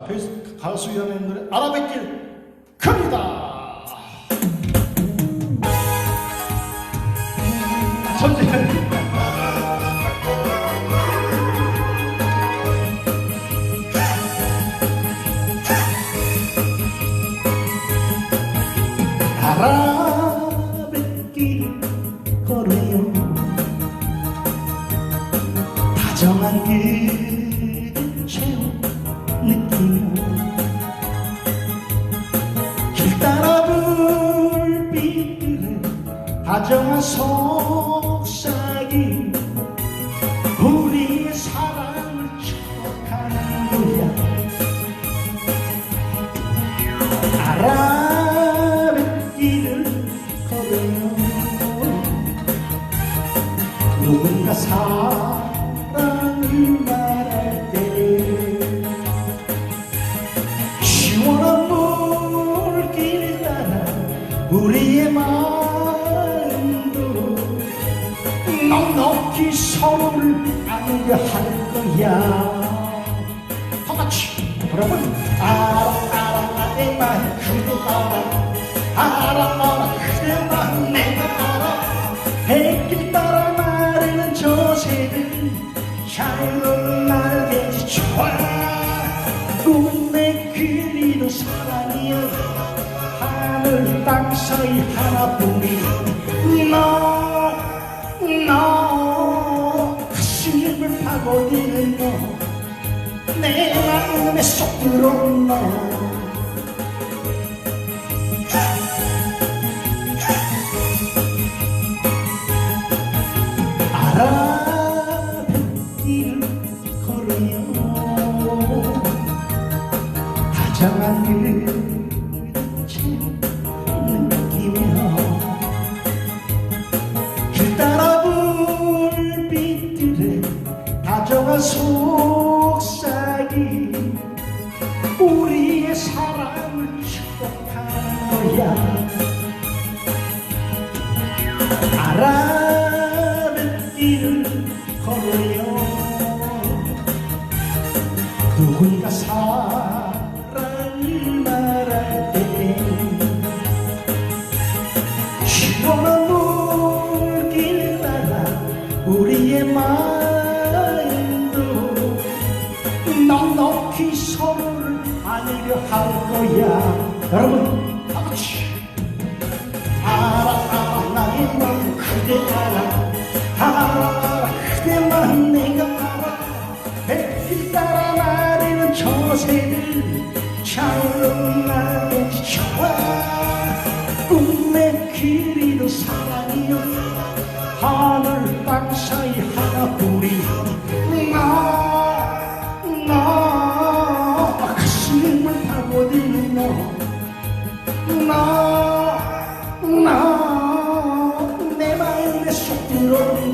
베이스 가수 연예인 노래 알아뵙길. 전재현 알아뵙길 걸어요. 다정한 그 다정한 속삭임. 우리의 사랑을 촉하는 거야 알아듣기를 걸어요 누군가 사랑을 말할 때 시원한 물길 따라 우리의 마음 넉넉히 서로를 안겨 할 거야. 다같이 여러분 알아 알아 나의 말 그대 알아. 알아 알아 그대 말 내가 알아. 백길 따라 나르는 저 새들 자유로운 날개지 좋아 꿈에 그리던 사랑이여 하늘 땅 사이 하나뿐인 파고드는 너내 쏙 들어온 너 알아듣기를 걸어요. 다정한 그 우리의 사랑을 축복하는 거야 알아듣기를 걸어요 누군가 사랑을 말할 때 시원한 물길 따라 우리의 마음 할 거야. 여러분. 다같이 알아 알아 나의 마음 그대 알아. 알아 그대만 내가 알아. 백길 따라 나르는 저 새들 차오르는 나의 좋아 꿈에 그리는 사랑이여. 하늘 땅 사이 하나뿐인 너나 you.